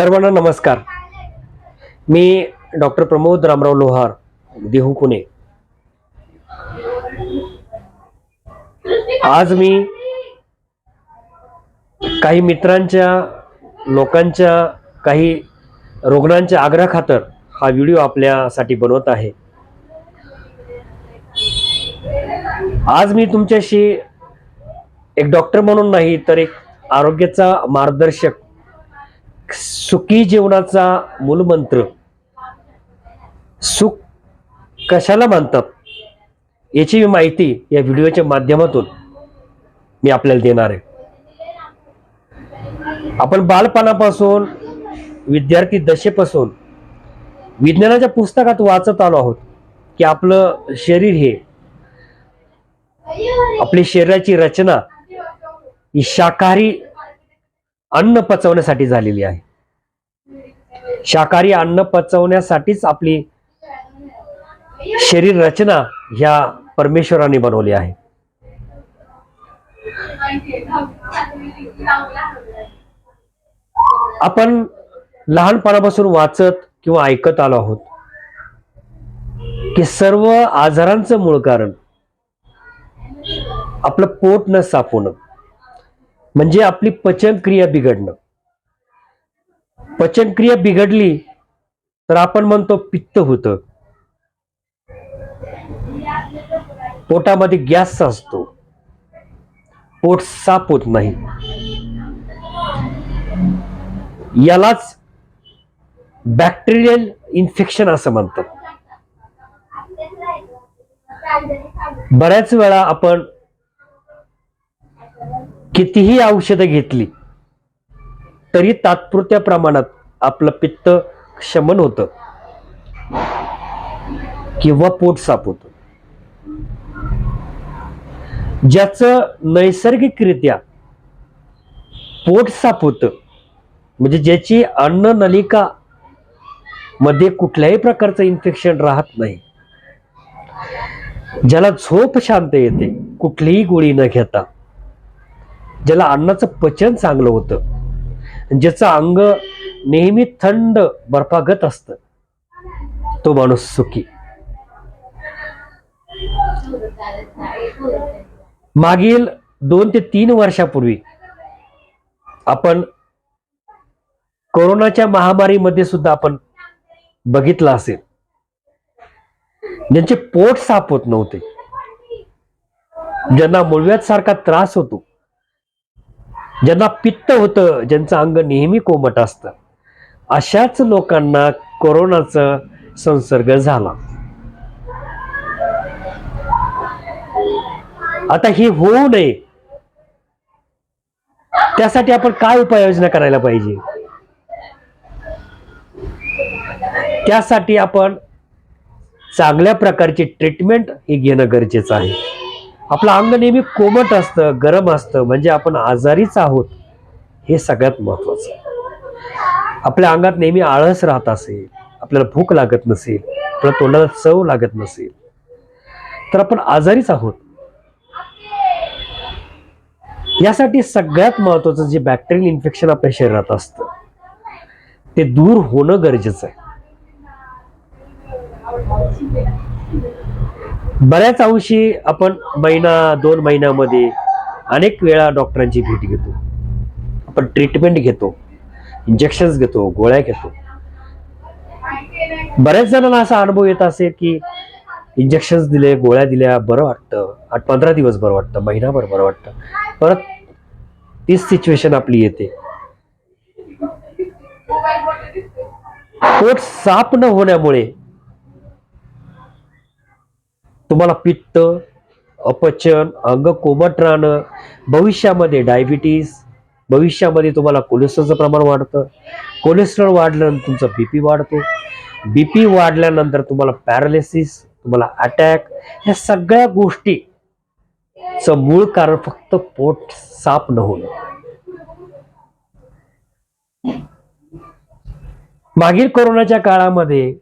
सर्वांना नमस्कार. मी डॉक्टर प्रमोद रामराव लोहार देहू पुणे. आज मी काही मित्रांच्या लोकांच्या काही रुग्णांच्या आग्रहाखातर हा व्हिडिओ आपल्यासाठी बनवत आहे. आज मी तुमच्याशी एक डॉक्टर म्हणून नाही तर एक आरोग्याचा मार्गदर्शक सुखी जीवनाचा मूलमंत्र सुख कशाला मानतात? याची मी माहिती या व्हिडिओच्या माध्यमातून मी आपल्याला देणार आहे. आपण बालपणापासून विद्यार्थी दशेपासून विज्ञानाच्या पुस्तकात वाचत आलो आहोत की आपलं शरीर हे आपली शरीराची रचना ही शाकाहारी अन्न पचवण्यासाठी झालेली आहे. शाकाहारी अन्न पचवण्यासाठीच आपली शरीर रचना ह्या परमेश्वराने बनवली आहे. आपण लहानपणापासून वाचत किंवा ऐकत आलो आहोत की सर्व आजारांचं मूळ कारण आपलं पोट न साफ म्हणजे आपली पचनक्रिया बिघडणं. पचनक्रिया बिघडली तर आपण म्हणतो पित्त होतं. पोटामध्ये गॅस असतो. पोट साफ होत नाही. यालाच बॅक्टेरियल इन्फेक्शन असं म्हणतात. बऱ्याच वेळा आपण कितीही औषधं घेतली तरी तात्पुरत्या प्रमाणात आपलं पित्त शमन होतं. किंवा पोट साफ होतं. ज्याचं नैसर्गिकरित्या पोट साफ होतं म्हणजे ज्याची अन्न नलिका मध्ये कुठल्याही प्रकारचं इन्फेक्शन राहत नाही ज्याला झोप शांत येते कुठलीही गोळी न घेता. ज्याला अन्नाचं पचन चांगलं होतं. ज्याचं अंग नेहमी थंड बर्फागत असतं. तो माणूस सुखी. मागील दोन ते तीन वर्षापूर्वी आपण कोरोनाच्या महामारीमध्ये सुद्धा आपण बघितलं असेल. ज्यांचे पोट साफ होत नव्हते. ज्यांना मुळव्यात सारखा त्रास होतो. ज्यांना पित्त होतं ज्यांचं अंग नेहमी कोमट असतं. अशाच लोकांना कोरोनाचा संसर्ग झाला. आता हे होऊ नये. त्यासाठी आपण काय उपाययोजना करायला पाहिजे? त्यासाठी आपण चांगल्या प्रकारची ट्रीटमेंट हे घेणं गरजेचं आहे. आपलं अंग नेहमी कोमट असतं गरम असतं म्हणजे आपण आजारीच आहोत. हे सगळ्यात महत्वाचं आपल्या अंगात नेहमी आळस राहत असेल आपल्याला भूक लागत नसेल आपल्या तोंडाला चव लागत नसेल तर आपण आजारीच आहोत. यासाठी सगळ्यात महत्वाचं जे बॅक्टेरियल इन्फेक्शन आपल्या शरीरात असतं ते दूर होणं गरजेचं आहे. बऱ्याच अंशी आपण महिना दोन महिन्यामध्ये अनेक वेळा डॉक्टरांची भेट घेतो. आपण ट्रीटमेंट घेतो इंजेक्शन्स घेतो गोळ्या घेतो. बऱ्याच जणांना असा अनुभव येत असेल की इंजेक्शन्स दिले गोळ्या दिल्या बरं वाटतं. आठ पंधरा दिवस बरं वाटतं महिनाभर बरं वाटतं. परत तीच सिच्युएशन आपली येते. पोट साफ न होण्यामुळे तुम्हाला पित्त अपचन अंग कोमट राहणं भविष्यामध्ये डायबिटीस भविष्यामध्ये तुम्हाला कोलेस्ट्रॉलचं प्रमाण वाढतं. कोलेस्ट्रॉल वाढल्यानंतर तुमचा बीपी वाढतो. बीपी वाढल्यानंतर तुम्हाला पॅरालिसिस तुम्हाला अटॅक ह्या सगळ्या गोष्टी मूळ कारण फक्त पोट साफ न होणं. मागील कोरोनाच्या काळामध्ये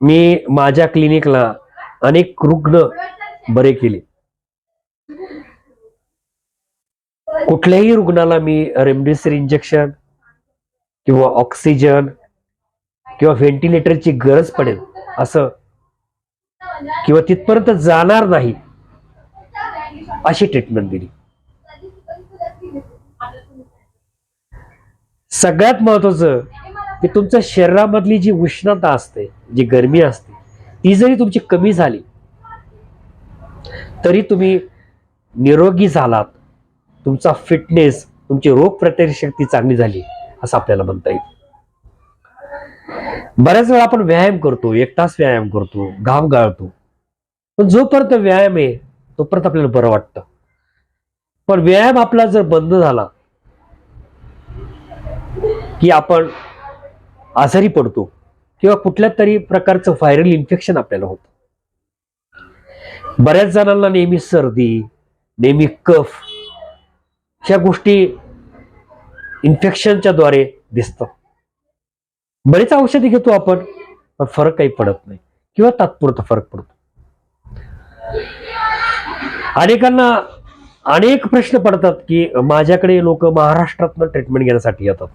मी माझ्या क्लिनिकला अनेक रुग्ण बरे केले. कुठल्याही रुग्णाला मी रेमडेसिवीर इंजेक्शन किंवा ऑक्सिजन किंवा व्हेंटिलेटरची गरज पडेल असं किंवा तिथपर्यंत जाणार नाही अशी ट्रीटमेंट दिली. सगळ्यात महत्वाचं की तुमच्या शरीरामधली जी उष्णता असते जी गरमी असते ती जरी तुमची कमी झाली तरी तुम्ही निरोगी झालात. तुमचा फिटनेस तुमची रोग प्रतिकारशक्ती चांगली झाली असं आपल्याला म्हणता येईल. बऱ्याच वेळा आपण व्यायाम करतो एक तास व्यायाम करतो घाम गाळतो. पण जोपर्यंत व्यायाम आहे तोपर्यंत आपल्याला बरं वाटतं. पण व्यायाम आपला जर बंद झाला की आपण आजारी पडतो किंवा कुठल्या तरी प्रकारचं व्हायरल इन्फेक्शन आपल्याला होतं. बऱ्याच जणांना नेहमी सर्दी नेहमी कफ ह्या गोष्टी इन्फेक्शनच्या द्वारे दिसतात. बरेच औषधी घेतो आपण पण फरक काही पडत नाही. किंवा तात्पुरता फरक पडतो. अनेकांना अनेक प्रश्न पडतात की माझ्याकडे लोक महाराष्ट्रातनं ट्रीटमेंट घेण्यासाठी येतात.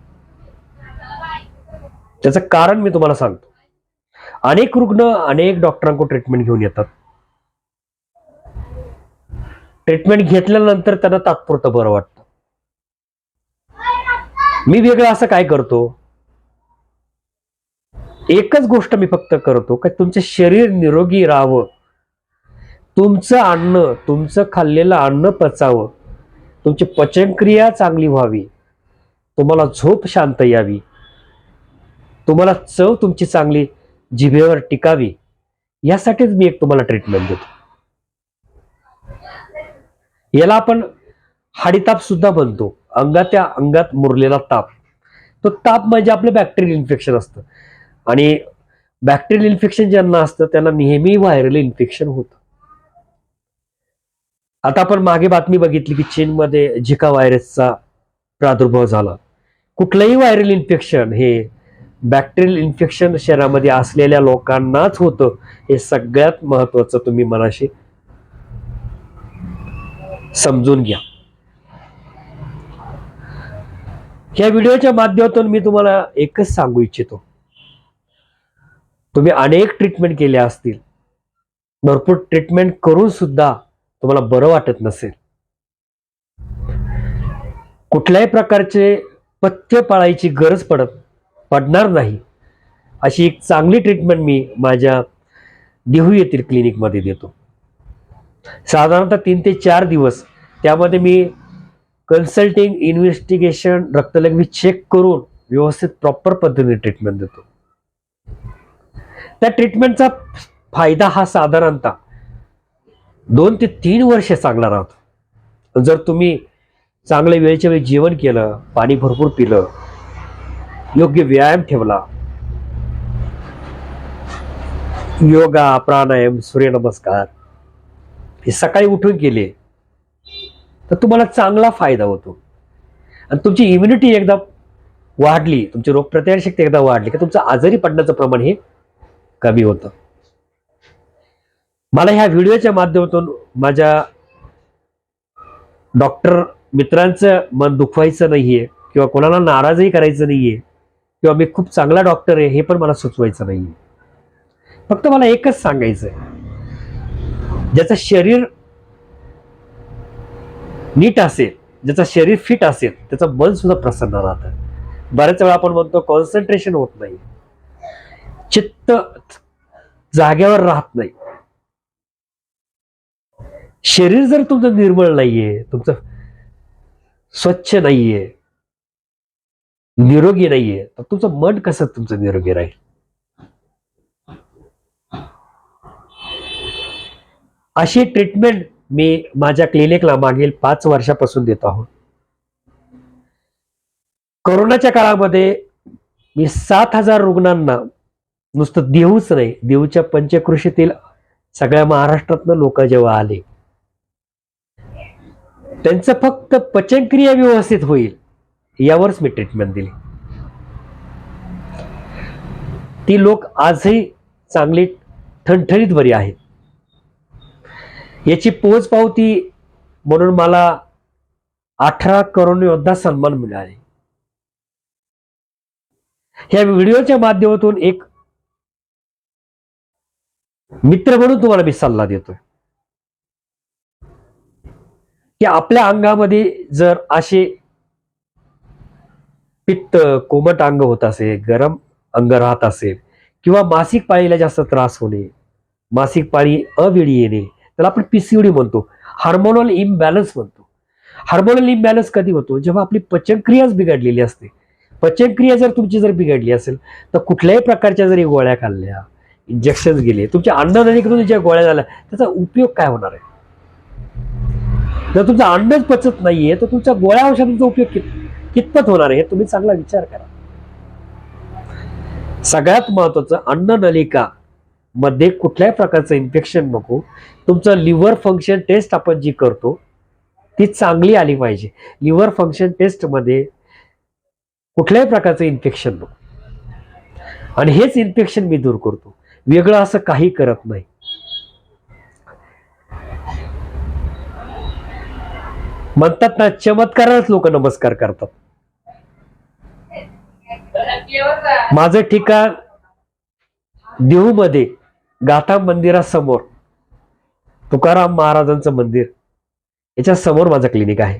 त्याचं कारण मी तुम्हाला सांगतो. अनेक रुग्ण अनेक डॉक्टरांकडून ट्रीटमेंट घेऊन येतात. ट्रीटमेंट घेतल्यानंतर त्यांना तात्पुरतं बरं वाटतं. मी वेगळं असं काय करतो? एकच गोष्ट मी फक्त करतो की तुमचं शरीर निरोगी राहावं. तुमचं अन्न तुमचं खाल्लेलं अन्न पचावं. तुमची पचनक्रिया चांगली व्हावी. तुम्हाला झोप शांत यावी. तुम्हाला चव तुमची चांगली जिभेवर टिकावी यासाठीच मी एक तुम्हाला ट्रीटमेंट देतो. याला आपण हाडीताप सुद्धा म्हणतो. अंगात्या अंगात मुरलेला ताप. तो ताप म्हणजे आपलं बॅक्टेरियल इन्फेक्शन असतं. आणि बॅक्टेरियल इन्फेक्शन ज्यांना असतं त्यांना नेहमी व्हायरल इन्फेक्शन होतं. आता आपण मागे बातमी बघितली की चीनमध्ये झिका व्हायरसचा प्रादुर्भाव झाला. कुठलंही व्हायरल इन्फेक्शन हे बॅक्टेरियल इन्फेक्शन शरीरामध्ये असलेल्या लोकांनाच होतं. हे सगळ्यात महत्वाचं तुम्ही मनाशी समजून घ्या. ह्या व्हिडिओच्या माध्यमातून मी तुम्हाला एकच सांगू इच्छितो. तुम्ही अनेक ट्रीटमेंट केल्या असतील. भरपूर ट्रीटमेंट करून सुद्धा तुम्हाला बरं वाटत नसेल. कुठल्याही प्रकारचे पथ्य पाळायची गरज पडत पडणार नाही. अशी एक चांगली ट्रीटमेंट मी माझ्या देहू येथील क्लिनिकमध्ये देतो. साधारणतः तीन ते चार दिवस त्यामध्ये मी कन्सल्टिंग इन्व्हेस्टिगेशन रक्तलघवी चेक करून व्यवस्थित प्रॉपर पद्धतीने ट्रीटमेंट देतो. त्या ट्रीटमेंटचा फायदा हा साधारणतः दोन ते तीन वर्ष चांगला राहतो. जर तुम्ही चांगलं वेळच्या वेळी जेवण केलं पाणी भरपूर पिलं योग्य व्यायाम ठेवला. योगा प्राणायाम सूर्यनमस्कार हे सकाळी उठून केले. तर तुम्हाला चांगला फायदा होतो. आणि तुमची इम्युनिटी एकदा वाढली तुमची रोगप्रतिकारशक्ती एकदा वाढली की तुमचं आजारी पडण्याचं प्रमाण हे कमी होतं. मला ह्या व्हिडिओच्या माध्यमातून माझ्या डॉक्टर मित्रांचं मन दुखवायचं नाहीये किंवा कोणाला नाराजही करायचं नाहीये किंवा मी खूप चांगला डॉक्टर आहे हे पण मला सुचवायचं नाहीये. फक्त मला एकच सांगायचं आहे ज्याचं शरीर नीट असेल ज्याचं शरीर फिट असेल त्याचं मन सुद्धा प्रसन्न राहतं. बऱ्याच वेळा आपण म्हणतो कॉन्सन्ट्रेशन होत नाही. चित्त जाग्यावर राहत नाही. शरीर जर तुमचं निर्मळ नाहीये तुमचं स्वच्छ नाहीये निरोगी नाहीये तर तुमचं मन कसं तुमचं निरोगी राहील? अशी ट्रीटमेंट मी माझ्या क्लिनिकला मागील पाच वर्षापासून देत आहोत कोरोनाच्या काळामध्ये मी सात हजार रुग्णांना नुसतं देऊच नाही देऊच्या पंचकृषीतील सगळ्या महाराष्ट्रातनं लोक जेव्हा आले त्यांचं फक्त पचनक्रिया व्यवस्थित होईल. यावरच मी ट्रीटमेंट दिली. ती लोक आजही चांगली ठणठणीत बरी आहेत. याची पोच पावती म्हणून मला अठरा करोड योद्धा सन्मान मिळाले. ह्या व्हिडिओच्या माध्यमातून एक मित्र म्हणून तुम्हाला मी सल्ला देतोय की आपल्या अंगामध्ये जर असे पित्त कोमट अंग होत असेल गरम अंग राहत असेल किंवा मासिक पाळीला जास्त त्रास होणे मासिक पाळी अवेळी येणे त्याला आपण पीसीओडी म्हणतो. हार्मोनल इम्बॅलन्स म्हणतो. हार्मोनल इम्बॅलन्स कधी होतो? जेव्हा आपली पचनक्रियाच बिघडलेली असते. पचनक्रिया जर तुमची जर बिघडली असेल तर कुठल्याही प्रकारच्या जरी गोळ्या खाल्ल्या इंजेक्शन गेले तुमच्या अन्ननलिकेतून ज्या गोळ्या झाल्या त्याचा उपयोग काय होणार आहे? जर तुमचं अन्नच पचत नाहीये तर तुमच्या गोळ्या औषधांचा उपयोग किती? कितपत होणार आहे हे तुम्ही चांगला विचार करा. सगळ्यात महत्वाचं अन्ननलिका मध्ये कुठल्याही प्रकारचं इन्फेक्शन नको. तुमचं लिव्हर फंक्शन टेस्ट आपण जी करतो ती चांगली आली पाहिजे. लिव्हर फंक्शन टेस्टमध्ये कुठल्याही प्रकारचं इन्फेक्शन नको. आणि हेच इन्फेक्शन मी दूर करतो. वेगळं असं काही करत नाही. म्हणतात ना चमत्कारालाच लोक नमस्कार करतात. माझं ठिकाण देहूमध्ये गाथा मंदिरासमोर तुकाराम महाराजांचं मंदिर. याच्या समोर माझं क्लिनिक आहे.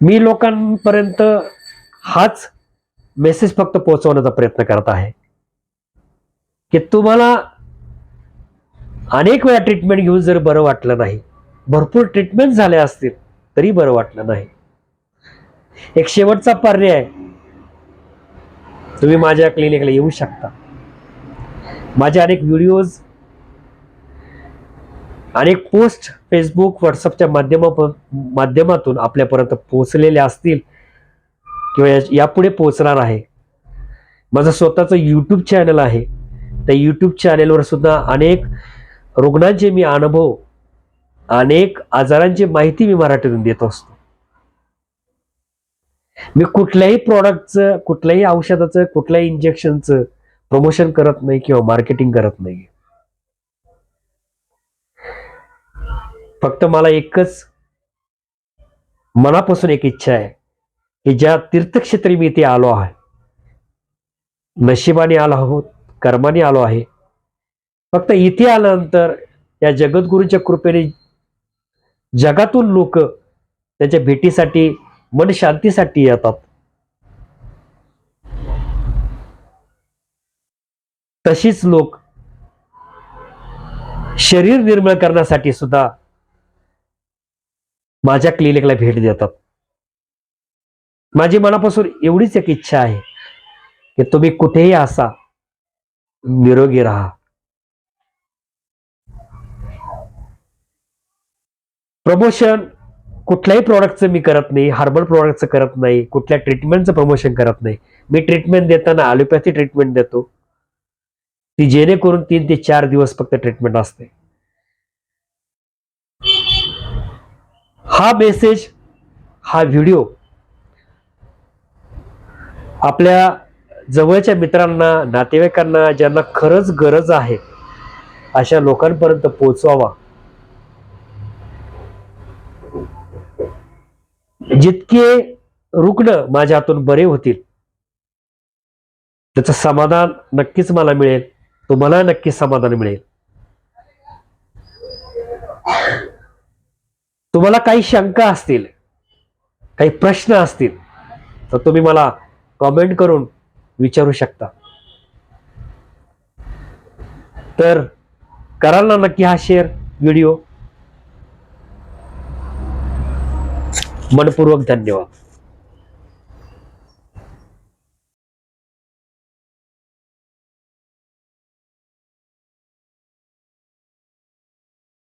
मी लोकांपर्यंत हाच मेसेज फक्त पोहोचवण्याचा प्रयत्न करत आहे. की तुम्हाला अनेक वेळा ट्रीटमेंट घेऊन जर बरं वाटलं नाही भरपूर ट्रीटमेंट झाल्या असतील तरी बरं वाटलं नाही. एक शेवटचा पर्याय. तुम्ही माझ्या क्लिनिकला येऊ शकता. माझे अनेक व्हिडिओज अनेक पोस्ट फेसबुक व्हॉट्सअपच्या माध्यमा माध्यमातून आपल्यापर्यंत पोहोचलेले असतील किंवा यापुढे पोहोचणार आहे. माझं स्वतःचं यूट्यूब चॅनल आहे. त्या यूट्यूब चॅनेलवर सुद्धा अनेक रुग्णांचे मी अनुभव अनेक आजारांची माहिती मी मराठीतून देत असतो. मी कुठल्याही प्रॉडक्टचं कुठल्याही औषधाचं कुठल्याही इंजेक्शनचं प्रमोशन करत नाही किंवा मार्केटिंग करत नाही. फक्त मला एकच मनापासून एक इच्छा आहे की ज्या तीर्थक्षेत्री मी इथे आलो आहे नशिबाने आलो आहोत कर्माने आलो आहे फक्त इथे आल्यानंतर या जगद्गुरूच्या कृपेने जगातून लोक त्याच्या भेटीसाठी मन शांतीसाठी येतात. तशीच लोक शरीर निर्मळ करण्यासाठी सुद्धा माझ्या क्लिनिकला भेट देतात. माझी मनापासून एवढीच एक इच्छा आहे की तुम्ही कुठेही असा निरोगी राहा. प्रमोशन कुठल्याही प्रॉडक्टचं मी करत नाही हर्बल प्रॉडक्टचं करत नाही कुठल्या ट्रीटमेंटचं प्रमोशन करत नाही. मी ट्रीटमेंट देताना ॲलोपॅथी ट्रीटमेंट देतो. ती जेणेकरून तीन ते चार दिवस फक्त ट्रीटमेंट असते. हा मेसेज हा व्हिडिओ आपल्या जवळच्या मित्रांना नातेवाईकांना ज्यांना खरंच गरज आहे अशा लोकांपर्यंत पोहोचवावा. जितके रुग्ण माझ्या हातून बरे होतील त्याचं समाधान नक्कीच मला मिळेल तुम्हाला नक्कीच समाधान मिळेल. तुम्हाला काही शंका असतील काही प्रश्न असतील तर तुम्ही मला कमेंट करून विचारू शकता. तर कराल ना नक्की हा शेअर व्हिडिओ મનપૂર્વક ધન્યવાદ.